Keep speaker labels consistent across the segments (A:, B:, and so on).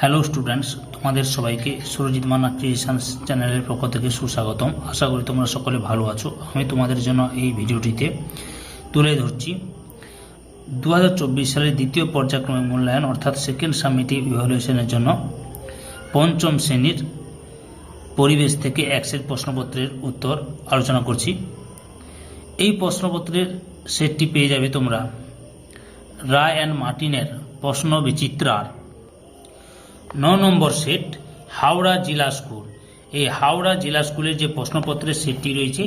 A: Hello students তোমাদের সবাইকে Surajit Manna creations চ্যানেলের পক্ষ থেকে সুস্বাগতম। আশা করি তোমরা সকলে ভালো আছো। আমি তোমাদের জন্য এই ভিডিওটিতে তুলে ধরছি। দু হাজার চব্বিশ সালের দ্বিতীয় পর্যায়ক্রমিক মূল্যায়ন অর্থাৎ সেকেন্ড সামিটিভ ইভ্যালুয়েশনের জন্য পঞ্চম শ্রেণির পরিবেশ থেকে একসেট প্রশ্নপত্রের উত্তর আলোচনা করছি। এই প্রশ্নপত্রের সেটটি পেয়ে যাবে তোমরা। রায় অ্যান্ড মার্টিনের প্রশ্ন বিচিত্রার ন নম্বর সেট, হাওড়া জেলা স্কুল। এই হাওড়া জেলা স্কুলের যে প্রশ্নপত্রের সেটটি রয়েছে,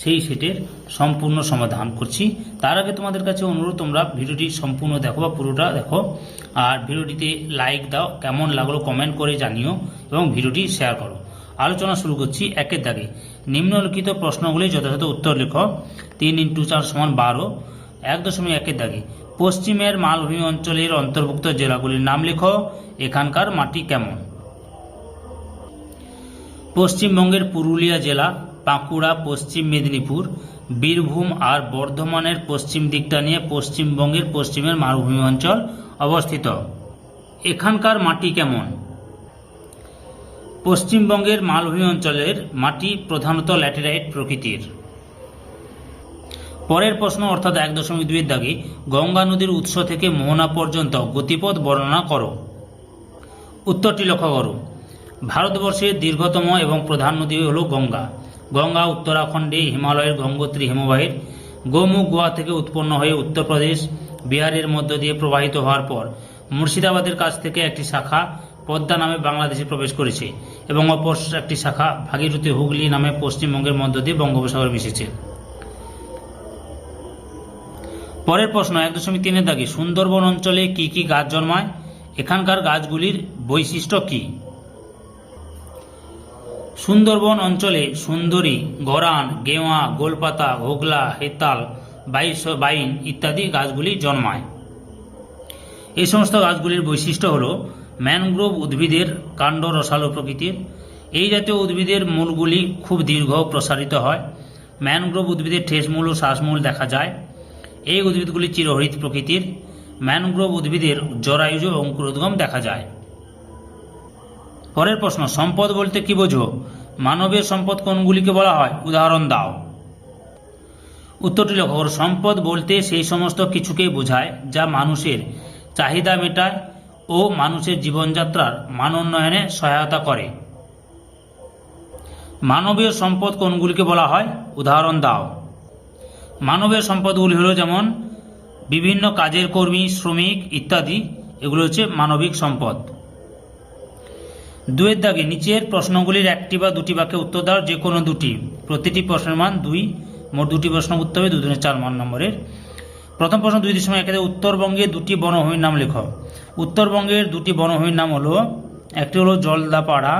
A: সেই সেটের সম্পূর্ণ সমাধান করছি। তার আগে তোমাদের কাছে অনুরোধ, তোমরা ভিডিওটি সম্পূর্ণ দেখো বা পুরোটা দেখো। আর ভিডিওটিতে লাইক দাও, কেমন লাগল কমেন্ট করে জানিও এবং ভিডিওটি শেয়ার করো। আলোচনা শুরু করছি একের দাগে। নিম্নলিখিত প্রশ্নগুলি যথাযথ উত্তর লেখো, তিন ইন্টু চার সমান বারো, এক দশমিক একের দাগে। পশ্চিমের মালভূমি অঞ্চলের অন্তর্ভুক্ত জেলাগুলির নাম লেখো। এখানকার মাটি কেমন? পশ্চিমবঙ্গের পুরুলিয়া জেলা, বাঁকুড়া, পশ্চিম মেদিনীপুর, বীরভূম আর বর্ধমানের পশ্চিম দিকটা নিয়ে পশ্চিমবঙ্গের পশ্চিমের মালভূমি অঞ্চল অবস্থিত। এখানকার মাটি কেমন? পশ্চিমবঙ্গের মালভূমি অঞ্চলের মাটি প্রধানত ল্যাটেরাইট প্রকৃতির। পরের প্রশ্ন অর্থাৎ এক দশমিক দুইয়ের দাগে গঙ্গা নদীর উৎস থেকে মোহনা পর্যন্ত গতিপথ বর্ণনা করো। উত্তরটি লক্ষ্য করো। ভারতবর্ষের দীর্ঘতম এবং প্রধান নদী হল গঙ্গা। গঙ্গা উত্তরাখণ্ডে হিমালয়ের গঙ্গোত্রী হিমবাহের গোমু গোয়া থেকে উৎপন্ন হয়ে উত্তরপ্রদেশ বিহারের মধ্য দিয়ে প্রবাহিত হওয়ার পর মুর্শিদাবাদের কাছ থেকে একটি শাখা পদ্মা নামে বাংলাদেশে প্রবেশ করেছে এবং অপর একটি শাখা ভাগীরথী হুগলি নামে পশ্চিমবঙ্গের মধ্য দিয়ে বঙ্গোপসাগরে মিশেছে। পরের প্রশ্ন, এক দশমিক তিনের দাগে সুন্দরবন অঞ্চলে কি কি গাছ জন্মায়? এখানকার গাছগুলির বৈশিষ্ট্য কি? সুন্দরবন অঞ্চলে সুন্দরী, গরান, গেওয়া, গোলপাতা, হোগলা, হেতাল, বাইশ, বাইন ইত্যাদি গাছগুলি জন্মায়। এই সমস্ত গাছগুলির বৈশিষ্ট্য হল ম্যানগ্রোভ উদ্ভিদের কাণ্ড রসালো প্রকৃতির। এই জাতীয় উদ্ভিদের মূলগুলি খুব দীর্ঘ প্রসারিত হয়। ম্যানগ্রোভ উদ্ভিদের ঠেসমূল ও শ্বাসমূল দেখা যায়। এই উদ্ভিদগুলি চিরহরিত প্রকৃতির। ম্যানগ্রোভ উদ্ভিদের জরায়ুজ অঙ্কুরোদ্গম দেখা যায়। পরের প্রশ্ন, সম্পদ বলতে কি বোঝো? মানবীয় সম্পদ কোনগুলিকে বলা হয়? উদাহরণ দাও। উত্তরটি লক্ষ্য সম্পদ বলতে সেই সমস্ত কিছুকে বোঝায় যা মানুষের চাহিদা মেটায় ও মানুষের জীবনযাত্রার মান উন্নয়নে সহায়তা করে। মানবীয় সম্পদ কোনগুলিকে বলা হয়? উদাহরণ দাও। মানবীয় সম্পদগুলি হলো যেমন বিভিন্ন কাজের কর্মী, শ্রমিক ইত্যাদি, এগুলো হচ্ছে মানবিক সম্পদ। দুয়ের দাগে নিচের প্রশ্নগুলির একটি বা দুটি বাক্যে উত্তর দাও, যে কোনো দুটি। প্রতিটি প্রশ্নের মান দুই, মোট দুটি প্রশ্ন উত্তর হবে, দুজনের চার মান নম্বরের। প্রথম প্রশ্ন দুই দশমিক একে উত্তরবঙ্গে দুটি বনভূমির নাম লেখ। উত্তরবঙ্গের দুটি বনভূমির নাম হলো, একটি হলো জলদাপাড়া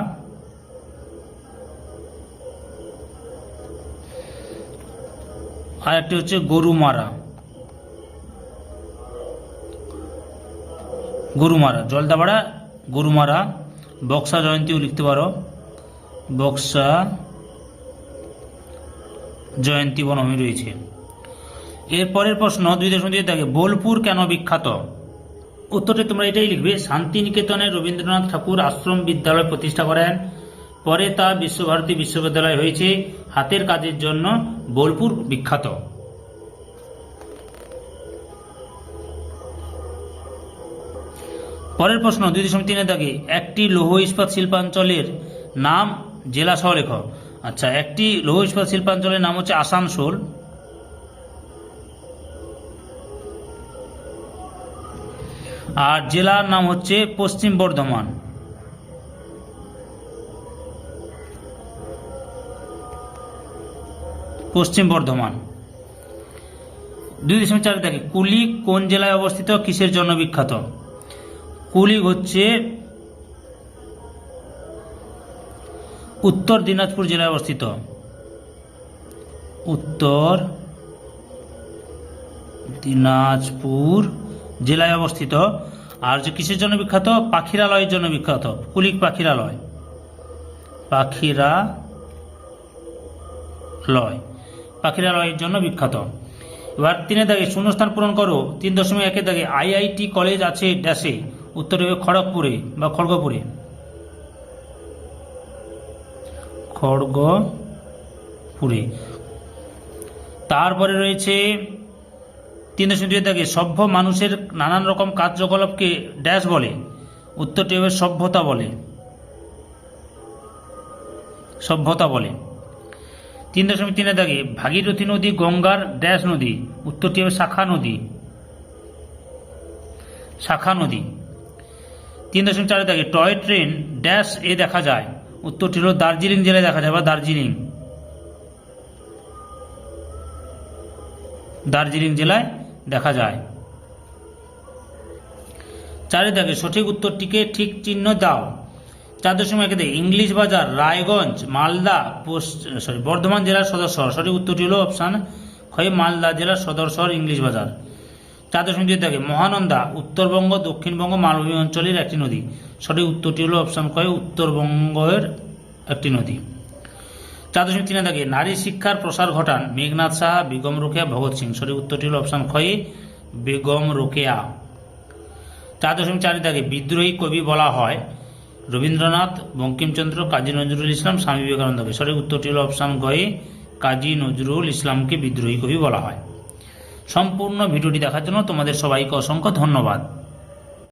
A: আর একটি হচ্ছে গরু গরুমারা গরুমারা জলদাপাড়া গরুমারা বক্সা জয়ন্তীও লিখতে পারো। বক্সা জয়ন্তী বনভূমি রয়েছে। এরপরের প্রশ্ন দুই দশমিক থাকে বোলপুর কেন বিখ্যাত? উত্তরটি তোমরা এটাই লিখবে, শান্তিনিকেতনে রবীন্দ্রনাথ ঠাকুর আশ্রম বিদ্যালয় প্রতিষ্ঠা করেন। পরে তা বিশ্বভারতী বিশ্ববিদ্যালয় হয়েছে। হাতের কাজের জন্য বোলপুর বিখ্যাত। পরের প্রশ্ন দুই দশমিক তিনের দাগে, একটি লৌহ ইস্পাত শিল্পাঞ্চলের নাম জেলা সহ লেখ আচ্ছা একটি লৌহ ইস্পাত শিল্পাঞ্চলের নাম হচ্ছে আসানসোল। আর জেলার নাম হচ্ছে পশ্চিম বর্ধমান। পশ্চিম বর্ধমান। দুই দশমিক চার দেখে কুলিক কোন জেলায় অবস্থিত, কিসের জন্য বিখ্যাত? কুলিক হচ্ছে উত্তর দিনাজপুর জেলায় অবস্থিত। উত্তর দিনাজপুর জেলায় অবস্থিত। আর যে কিসের জন্য বিখ্যাত? পাখিরালয়ের জন্য বিখ্যাত। কুলিক পাখিরালয়। পাখিরালয়। পাখিরালয়ের জন্য বিখ্যাত। এবার তিনের দাগে শূন্যস্থান পূরণ করো। তিন দশমিক একের দাগে আইআইটি কলেজ আছে ড্যাশে উত্তরটি হবে খড়গপুরে বা খড়গপুরে। খড়গপুরে। তারপরে রয়েছে তিন দশমিক দুই দাগে সভ্য মানুষের নানান রকম কার্যকলাপকে ড্যাশ বলে, উত্তরটি হবে সভ্যতা বলে। সভ্যতা বলে। তিন দশমিক তিনে দাগে ভাগীরথী নদী, গঙ্গার ড্যাশ নদী উত্তরটি হবে শাখা নদী শাখা নদী। তিন দশমিক চারে দাগে টয় ট্রেন ড্যাশ এ দেখা যায় উত্তরটি হল দার্জিলিং জেলায় দেখা যায় বা দার্জিলিং। দার্জিলিং জেলায় দেখা যায়। চারে দাগে সঠিক উত্তরটিকে ঠিক চিহ্ন দাও। চার দশমিক একে ইংলিশ বাজার, রায়গঞ্জ, মালদা সরি বর্ধমান জেলার সদর শহর। সঠিক উত্তরটি হলো অপশান হয় মালদা জেলার সদর শহর, ইংলিশ বাজার। চার দশমিক দুই থাকে মহানন্দা, উত্তরবঙ্গ, দক্ষিণবঙ্গ, মালভূমি অঞ্চলের একটি নদী। সঠিক উত্তরটি হলো অপশান কয় উত্তরবঙ্গের একটি নদী। চার দশমিক তিনে থাকে নারী শিক্ষার প্রসার ঘটান মেঘনাথ সাহা, বেগম রোকেয়া, ভগৎ সিং। সঠিক উত্তরটি হল অপশান খয়ে বেগম রোকেয়া। চার দশমিক চারে থাকে বিদ্রোহী কবি বলা হয় রবীন্দ্রনাথ, বঙ্কিমচন্দ্র, কাজী নজরুল ইসলাম, স্বামী বিবেকানন্দকে। সঠিক উত্তরটি হল অপশান গয়ে কাজী নজরুল ইসলামকে বিদ্রোহী কবি বলা হয়। সম্পূর্ণ ভিডিওটি দেখার জন্য তোমাদের সবাইকে অসংখ্য ধন্যবাদ।